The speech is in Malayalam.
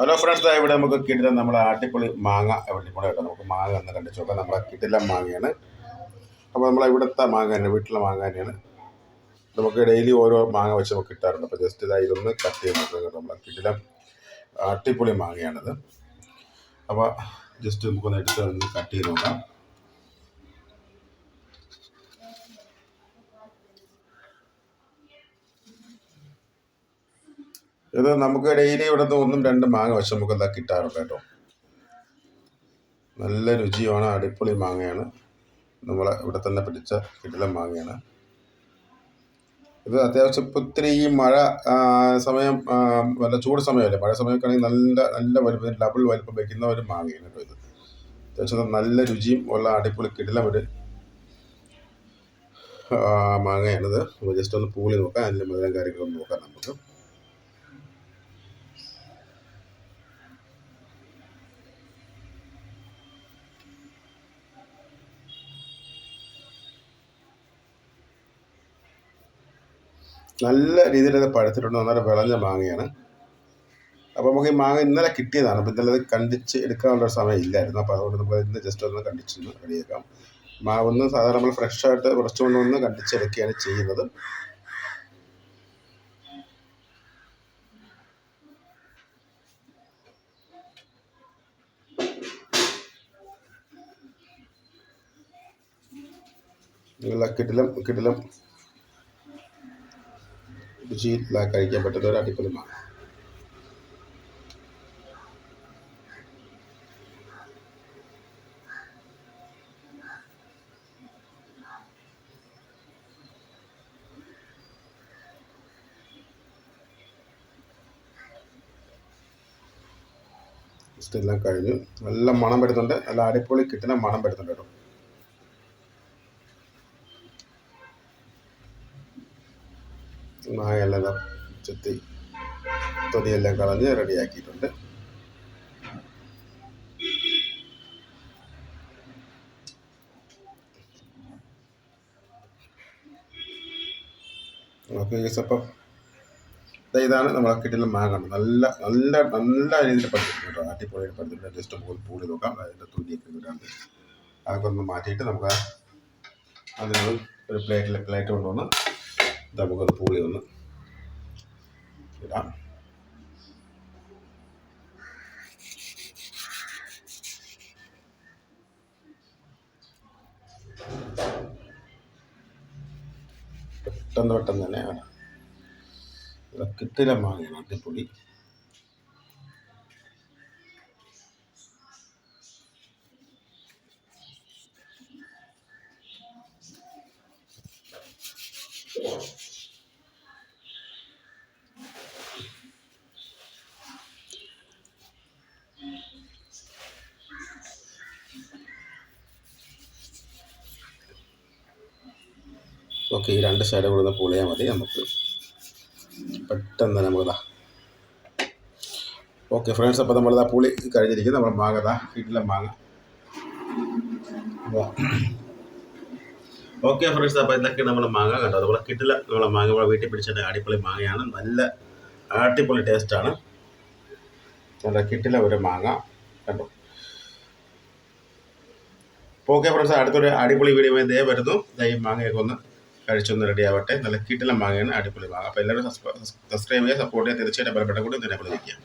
ഹലോ ഫ്രണ്ട്സ് ഇവിടെ നമുക്ക് കിട്ടില്ല നമ്മുടെ ആട്ടിപ്പൊളി മാങ്ങ എവിടെ കൂടെ കേട്ടോ? നമുക്ക് മാങ്ങ എന്ന് കണ്ടിച്ചു നോക്കാം. നമ്മളെ കിട്ടില്ല മാങ്ങയാണ്. അപ്പോൾ നമ്മളെ ഇവിടുത്തെ മാങ്ങ തന്നെ വീട്ടിലെ മാങ്ങ തന്നെയാണ്. നമുക്ക് ഡെയിലി ഓരോ മാങ്ങ വെച്ച് നമുക്ക് കിട്ടാറുണ്ട്. അപ്പോൾ ജസ്റ്റ് ഇതാ ഇതൊന്ന് കട്ട് ചെയ്ത് കേട്ടോ. നമ്മളെ കിട്ടില്ല ആട്ടിപ്പൊളി മാങ്ങയാണിത്. അപ്പോൾ ജസ്റ്റ് നമുക്കൊന്ന് എടുത്ത് കട്ട് ചെയ്ത് നോക്കാം. ഇത് നമുക്ക് ഡെയിലി ഇവിടുന്ന് ഒന്നും രണ്ടും മാങ്ങ വെച്ച് നമുക്ക് എന്താ കിട്ടാറുണ്ട് കേട്ടോ. നല്ല രുചിയാണ് അടിപൊളി മാങ്ങയാണ്. നമ്മളെ ഇവിടെ തന്നെ പിടിച്ച കിടിലൻ മാങ്ങയാണ്. ഇത് അത്യാവശ്യം ഇപ്പോൾ ഇത്തിരി ഈ മഴ സമയം നല്ല ചൂട് സമയമല്ലേ? മഴ സമയമൊക്കെ നല്ല നല്ല വലുപ്പം ഡബിൾ വലുപ്പം വയ്ക്കുന്ന ഒരു മാങ്ങയാണ് കേട്ടോ ഇത്. അത്യാവശ്യം നല്ല രുചിയും ഉള്ള അടിപൊളി കിടിലം ഒരു മാങ്ങയാണിത്. ജസ്റ്റ് ഒന്ന് പൂളി നോക്കാം. അതിന്റെ മുതലും കാര്യങ്ങളൊന്നും നോക്കാം നമുക്ക്. നല്ല രീതിയിൽ അത് പഴുത്തിട്ടുണ്ട് നന്നായിട്ട് വിളഞ്ഞ മാങ്ങയാണ്. അപ്പോൾ നമുക്ക് ഈ മാങ്ങ ഇന്നലെ കിട്ടിയതാണ്. അപ്പോൾ ഇന്നലെ അത് കണ്ടിച്ച് എടുക്കാനുള്ള സമയം ഇല്ലായിരുന്നു. അപ്പോൾ അതുകൊണ്ട് നമുക്ക് ഇന്ന് ജസ്റ്റ് ഒന്ന് കണ്ടിച്ചൊന്ന് റെഡിയാക്കാം. മാവൊന്ന് സാധാരണ നമ്മൾ ഫ്രഷ് ആയിട്ട് ഒന്ന് കണ്ടിച്ച് കണ്ടിച്ചെടുക്കുകയാണ് ചെയ്യുന്നത്. കിടിലം കിടിലം രുചിയിൽ കഴിക്കാൻ പറ്റുന്ന ഒരു അടിപൊളി മാങ്ങ ജസ്റ്റ് എല്ലാം കഴിഞ്ഞു. നല്ല മണം വരുന്നുണ്ട്. നല്ല അടിപൊളി കിട്ടുന്ന മണം വരുന്നുണ്ട് കേട്ടോ. മാങ്ങയെല്ലാം ചെത്തി തൊലിയെല്ലാം കളഞ്ഞ് റെഡിയാക്കിയിട്ടുണ്ട്. ഗൈസ് ഇതാണ് നമ്മളെ കിട്ടിയ മാങ്ങ നല്ല നല്ല നല്ല രീതിയിൽ പഠിച്ചിട്ടുണ്ട് കേട്ടോ. ആറ്റിപ്പൊളിയിൽ പഠിച്ചിട്ടുണ്ട് ജസ്റ്റ് നമുക്ക് പൂളി നോക്കാം. അതിന്റെ തുണിയൊക്കെ ഇടാണ്ട് അതൊക്കെ ഒന്ന് മാറ്റിയിട്ട് നമുക്ക് അതിനൊരു ഒരു പ്ലേറ്റിൽ പ്ലേറ്റ് കൊണ്ടുവന്ന് ഇത് നമുക്കൊന്ന് പൂളി ഒന്ന് ഇടാം. പെട്ടെന്ന് പെട്ടെന്ന് തന്നെ കിട്ടില്ല മാങ്ങയാണ് അടിപൊളി. ഓക്കെ ഈ രണ്ട് സൈഡും കൂടെ പൊളിയാൽ മതി നമുക്ക്. പെട്ടെന്ന് നമുക്കതാ ഓക്കെ ഫ്രണ്ട്സ് അപ്പോൾ നമ്മളിതാ പുളി കഴിഞ്ഞിരിക്കുന്നു. നമ്മൾ മാങ്ങ ഇതാ വീട്ടിലെ മാങ്ങ. ഓക്കെ ഫ്രണ്ട്സ് അപ്പോൾ ഇതൊക്കെ നമ്മൾ മാങ്ങ കണ്ടോ അതുപോലെ കിട്ടില്ല നമ്മളെ മാങ്ങ. നമ്മളെ വീട്ടിൽ പിടിച്ചിട്ട് അടിപൊളി മാങ്ങയാണ്. നല്ല അടിപൊളി ടേസ്റ്റാണ് നല്ല കിട്ടില്ല ഒരു മാങ്ങ. കണ്ടോ? ഓക്കെ ഫ്രണ്ട്സ് അടുത്തൊരു അടിപൊളി വീഡിയോ ഇതേ വരുന്നു. ഈ മാങ്ങയൊക്കെ ഒന്ന് കഴിച്ചൊന്ന് റെഡി ആവട്ടെ. നല്ല കിട്ടില്ല മാങ്ങയാണ്. അടിപൊളി മാങ്ങ. അപ്പോൾ എല്ലാവരും സബ്സ്ക്രൈബ് ചെയ്യുക സപ്പോർട്ട് ചെയ്യുക. തീർച്ചയായിട്ടും ബലപ്പെട്ട കൂടി ഇതിനെ വിളിക്കുക.